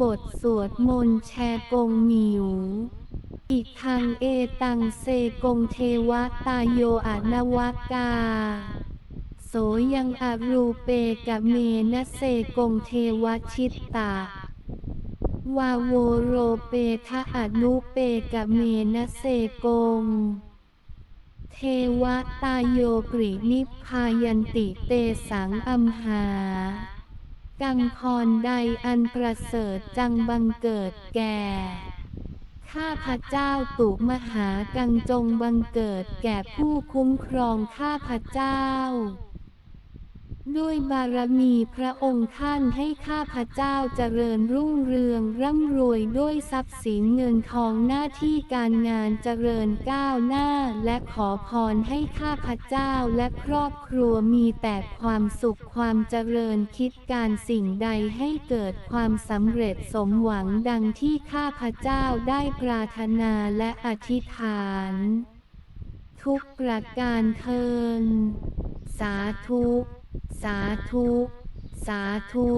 บทสวดมนต์แชกงหมิวอีทางเอตังเซกงเทวตายโยอนวกา โสยังอารูเปกะเมนะเซกงเทวชิตตาวาโวโรเปทะอนุเปกะเมนะเซกง เทวตายโยกรินิพพายันติเตสังอัมหา กังพรใดอันประเสริฐจังบังเกิดแก่ ข้าพระเจ้าตุมหากังจงบังเกิดแก่ผู้คุ้มครองข้าพระเจ้า ด้วยบารมีพระองค์ท่านให้ข้าพระเจ้าเจริญรุ่งเรืองร่ำรวยด้วยทรัพย์สินเงินทองหน้าที่การงานเจริญก้าวหน้า และขอพรให้ข้าพระเจ้าและครอบครัวมีแต่ความสุขความเจริญคิดการสิ่งใดให้เกิดความสำเร็จสมหวังดังที่ข้าพระเจ้าได้ปรารถนาและอธิษฐาน ทุกประการเทิน สาธุ สาธุ สาธุ